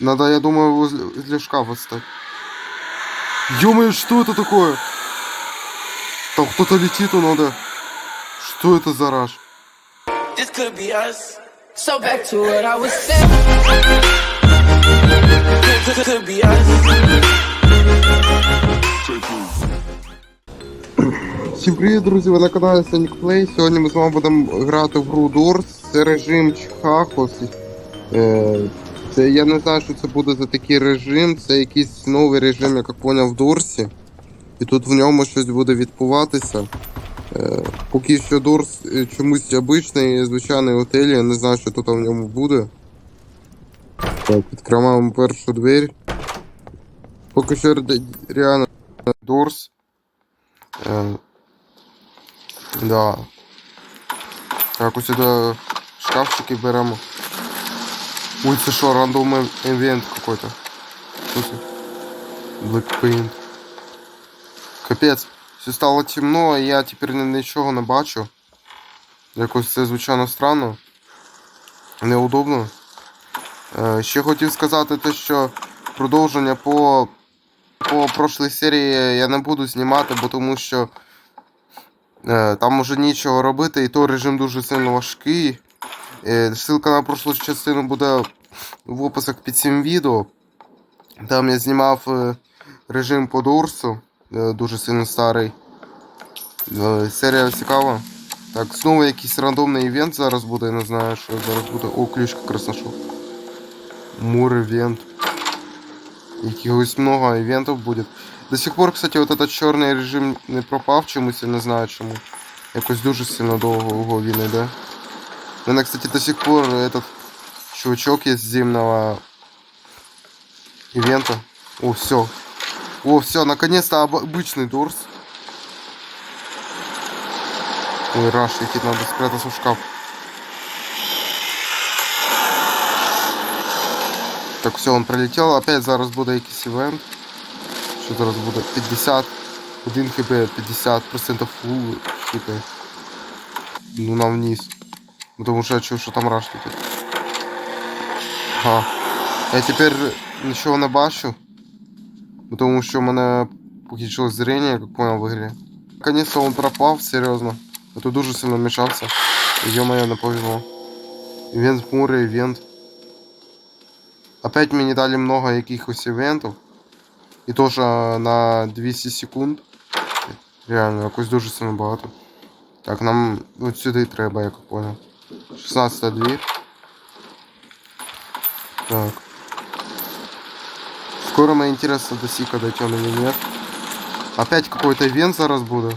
Надо, я думаю, возле, возле шкафа стать. ё что это такое? Там кто-то летит, ну надо. Что это за раж? This could be us. So back to what I was saying. Could, could be us. Всім привіт, друзі! Ви на каналі Sonic Play. Сьогодні ми з вами будемо грати в гру Doors. Це режим Чхахос. Це я не знаю, що це буде за такий режим. Це якийсь новий режим, як я поняв, в Дорсі. І тут в ньому щось буде відбуватися. Е, Поки що Дорс е, чомусь обичний, звичайний готель, я не знаю, що тут в ньому буде. Так, відкриваємо першу двері. Поки що реально Дорс. Е, Да. Так, ось сюди шкафчики беремо. Ой, це що, рандом ивент какой-то. Blackpaint. Капець. Все стало темно, і я тепер ні- нічого не бачу. Якось це звичайно странно. Неудобно. Е, ще хотів сказати те, що продовження по, по прошлій серії я не буду знімати, бо тому що Е, Там уже нічого робити, і то режим дуже сильно важкий. Е, Ссылка на прошлу частину буде в описах під цим відео. Там я знімав е, режим по Дурсу, е, дуже сильно старий. Серія цікава. Так, знову якийсь рандомний івент зараз буде, я не знаю, що зараз буде. О, ключ якраз. Мур івент. Якихось много ивентов будет. До сих пор, кстати, вот этот чорний режим не пропав чомусь, я не знаю чому. Якось дуже сильно довго він іде. Мене, кстати, до сих пор этот чувачок є з зимнего ивента. О, все. О, все, наконец-то об- обычный Дорс. Ой, раш, летит, надо спрятаться в шкаф. Так, все, он пролетел. Опять зараз буде якийсь івент. Що зараз буде? 50. 1 хп, 50% фул хп. Ну нам вниз. Потому що я чув, що там раш летить. Ага. Я тепер нічого не бачу. Тому що в мене похищилось зрення, як понял в ігрі. Наконец-то он пропав, серйозно. А то дуже сильно мішався. Ё-моё, не повезло. Івент в море, івент. Опять мені дали много якихось івентів. І теж на 200 секунд. Реально, якось дуже сильно багато. Так, нам от сюди треба, як я понял. 16 двір. Так. Скоро мне интересно до Сика дойдем или нет. Опять какой-то ивент зараз буде.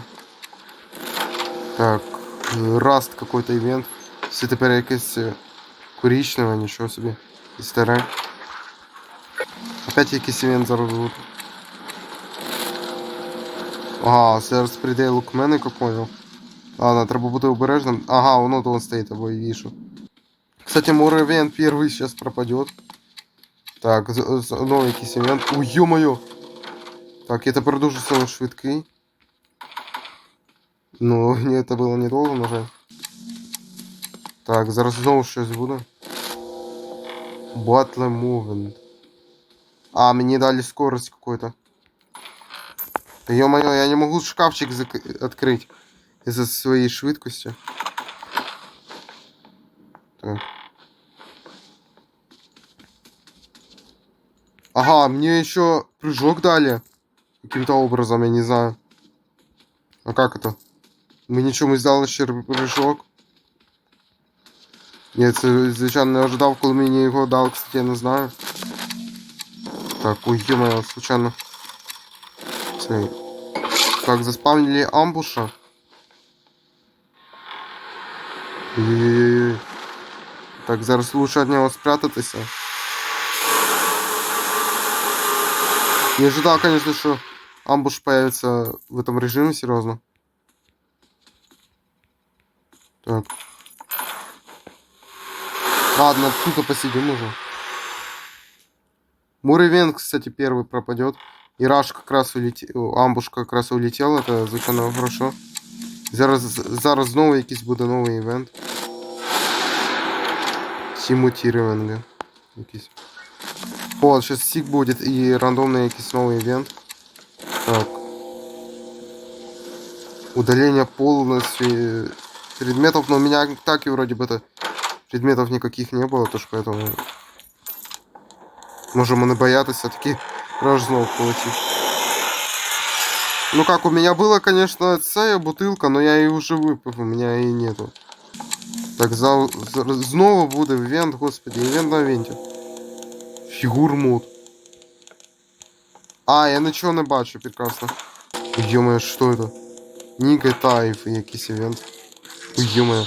Так, э, Раст какой-то ивент. Все тепер якесь е, коричневе, нічого собі. І старе. Опять якийсь івент зараз буде. Ага, зараз прийде лукмен, як я понял. Ладно, треба бути обережним. Ага, воно то он стоїть, або і вішу. Кстати, море ивент первый сейчас пропадет. Так, з- з- новий якийсь івент. Ой, ё-моё! Так, я тепер дуже сильно швидкий. Ну, ні, це було недовго, на жаль. Так, зараз знову щось буде. Battle Movement. А, мне дали скорость какую-то. Да ё-моё, я не могу шкафчик зак- открыть из-за своей швидкости. Так. Ага, мне еще прыжок дали. Каким-то образом, я не знаю. А как это? Мені чомусь дали ще прыжок. Я це, звичайно, не ожидав, коли мені його дали, кстати, я не знаю. Так, ой, ё случайно. Так, заспавнили амбуша. Так, зараз лучше від нього спрятатися. Не ожидал, конечно, что амбуш появится в этом режиме, серьезно. Так. Ладно, тут посидим уже. Муравен, кстати, первый пропадет. И Раш как раз улетел, амбуш как раз улетел, это звичайно хорошо. Зараз, зараз знову якийсь буде новий івент. Сімутірування. Якийсь. О, сейчас сик будет и рандомный якийсь новый ивент. Так. Удаление полностью э, предметов, но у меня так и вроде бы это предметов никаких не было, тож поэтому може мене боятися таки рожнов получить. Ну как, у меня было, конечно, ця бутылка, но я ее уже выпив, у меня и нету. Так, за, за, знову буде івент, господи, івент на івенті. Фігур мод. А, я нічого не бачу, прекрасно. Ё-моё, что это? Ник Таев якийсь ивент. Ё-моё.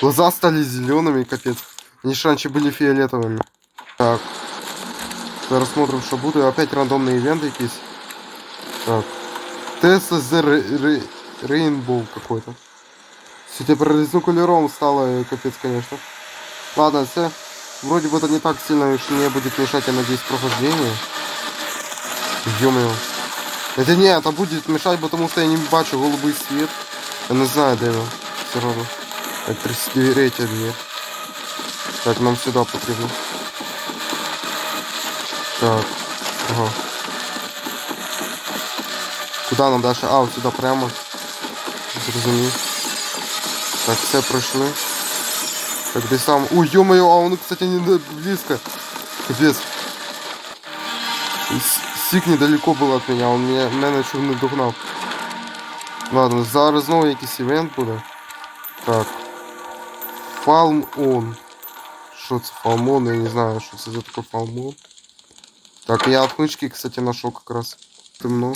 Глаза стали зелеными, капец. Они ж раньше были фиолетовыми. Так. Зараз смотрим, что будет. Опять рандомный ивент якийсь. Так. ТСЗ Рейнбоу какой-то. Все теперь різнокольоровым стало, э, капец, конечно. Ладно, все. Вроде бы это не так сильно что мне будет мешать, я надеюсь, прохождение. Ё-моё. Это не, это будет мешать, потому что я не бачу голубый свет. Я не знаю, де він. Все равно. Так, 33 дверь. Так, нам сюда потрібно. Так. Ага. Куда нам дальше? А, вот сюда прямо. Зрозумів. Так, все пройшли. Так, десь там. Ой, ё-моё, а он, кстати, не близко. Капец. Сік недалеко был от меня, он меня, мене чув не догнав. Ладно, зараз знову якийсь івент буде. Так. Фалм он. Що це фалмон? Я не знаю, що це за таке фалмон. Так, я отмычки, кстати, нашел как раз. Темно.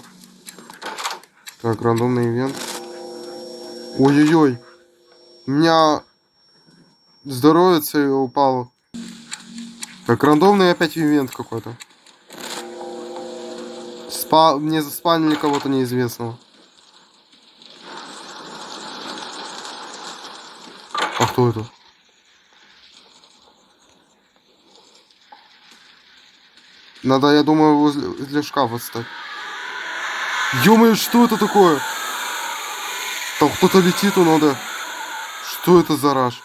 Так, рандомный ивент. Ой-ой-ой. У меня здоровье упало. Так, рандомный опять ивент какой-то. Спа... Мне заспанили кого-то неизвестного. А кто это? Надо, я думаю, возле, возле шкафа стать. ё что это такое? Там кто-то летит, у надо. Что это за раж?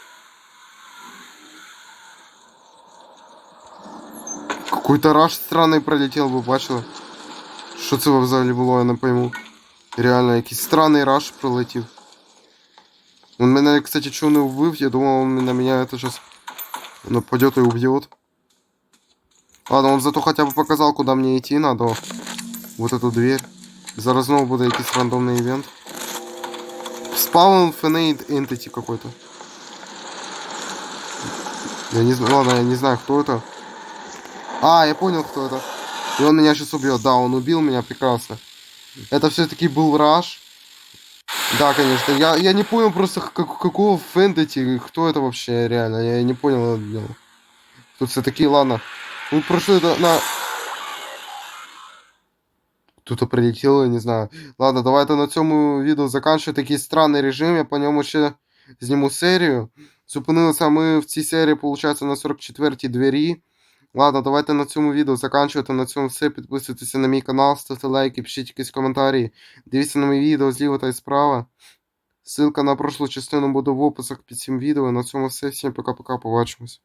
Какой-то раш странный пролетел, ви бачили? Що це взагалі було, я не пойму. Реально, якийсь странний раш пролетів. Он меня, кстати, чего не убив, я думал, он на меня это сейчас нападет и убьет. Ладно, он зато хотя бы показал, куда мне идти надо. Вот эту дверь. Зараз знову буде якийсь рандомний івент. Spawn Finite Entity какой-то. Я не знаю, ладно, я не знаю, кто это. А, я понял, кто это. И он меня сейчас убьет. Да, он убил меня прекрасно. Это все-таки был Раш. Да, конечно. Я, я не понял просто, как, какого фэнтези, кто это вообще реально. Я не понял. Тут все-таки, ладно. Мы прошли это на... Кто-то прилетел, я не знаю. Ладно, давайте на цьому відео заканчую такий странний режим. Я по ньому ще зніму серію. Зупинилися ми в цій серії, виходить, на 44-й двері. Ладно, давайте на цьому відео заканчувати. На цьому все. Підписуйтеся на мій канал, ставте лайки, пишіть якісь коментарі. Дивіться на мої відео зліва та й справа. Ссылка на прошлу частину буде в описах під цим відео. На цьому все. Всім пока-пока, побачимось.